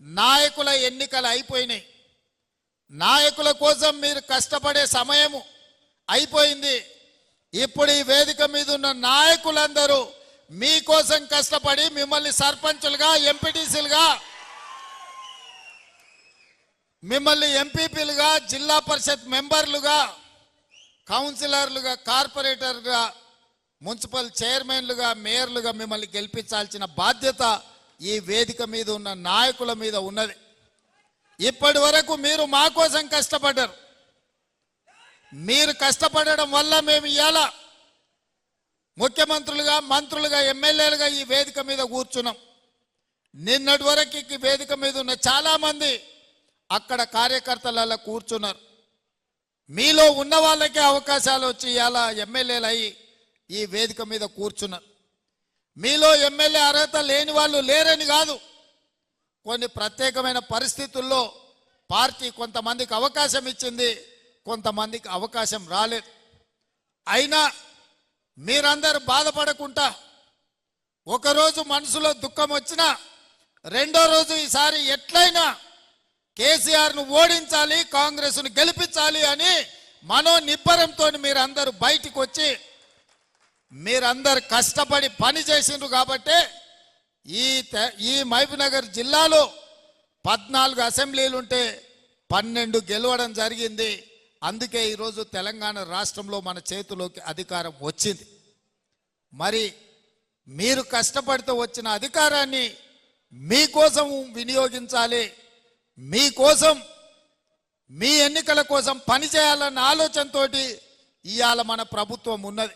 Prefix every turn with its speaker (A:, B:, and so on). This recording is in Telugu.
A: నాయకుల ఎన్నికలు అయిపోయినాయి. నాయకుల కోసం మీరు కష్టపడే సమయము అయిపోయింది. ఇప్పుడు ఈ వేదిక మీద ఉన్న నాయకులందరూ మీకోసం కష్టపడి మిమ్మల్ని సర్పంచులుగా ఎంపీటీసీలుగా మిమ్మల్ని ఎంపీపీలుగా జిల్లా పరిషత్ మెంబర్లుగా కౌన్సిలర్లుగా కార్పొరేటర్గా మున్సిపల్ చైర్మన్లుగా మేయర్లుగా మిమ్మల్ని గెలిపించాల్సిన బాధ్యత ఈ వేదిక మీద ఉన్న నాయకుల మీద ఉన్నది. ఇప్పటి వరకు మీరు మా కోసం కష్టపడ్డారు. మీరు కష్టపడడం వల్ల మేము ఇవాళ ముఖ్యమంత్రులుగా మంత్రులుగా ఎమ్మెల్యేలుగా ఈ వేదిక మీద కూర్చున్నాం. నిన్నటి వరకు ఈ వేదిక మీద ఉన్న చాలామంది అక్కడ కార్యకర్తలలో కూర్చున్నారు. మీలో ఉన్న వాళ్ళకే అవకాశాలు వచ్చి ఇవాళ ఎమ్మెల్యేలు అయ్యి ఈ వేదిక మీద కూర్చున్నారు. మీలో ఎమ్మెల్యే అర్హత లేని వాళ్ళు లేరని కాదు. కొన్ని ప్రత్యేకమైన పరిస్థితుల్లో పార్టీ కొంతమందికి అవకాశం ఇచ్చింది కొంతమందికి అవకాశం రాలేదు. అయినా మీరందరూ బాధపడకుండా ఒకరోజు మనసులో దుఃఖం వచ్చినా రెండో రోజు ఈసారి ఎట్లయినా కేసీఆర్ను ఓడించాలి కాంగ్రెస్ను గెలిపించాలి అని మనో నిబ్బరంతో మీరందరూ బయటికి వచ్చి మీరందరు కష్టపడి పని చేసిండ్రు కాబట్టే ఈ తె- ఈ మహబూబ్నగర్ జిల్లాలో పద్నాలుగు అసెంబ్లీలు ఉంటే పన్నెండు గెలవడం జరిగింది. అందుకే ఈరోజు తెలంగాణ రాష్ట్రంలో మన చేతిలోకి అధికారం వచ్చింది. మరి మీరు కష్టపడితే వచ్చిన అధికారాన్ని మీకోసం వినియోగించాలి. మీకోసం మీ ఎన్నికల కోసం పనిచేయాలన్న ఆలోచనతోటి ఇవాళ మన ప్రభుత్వం ఉన్నది.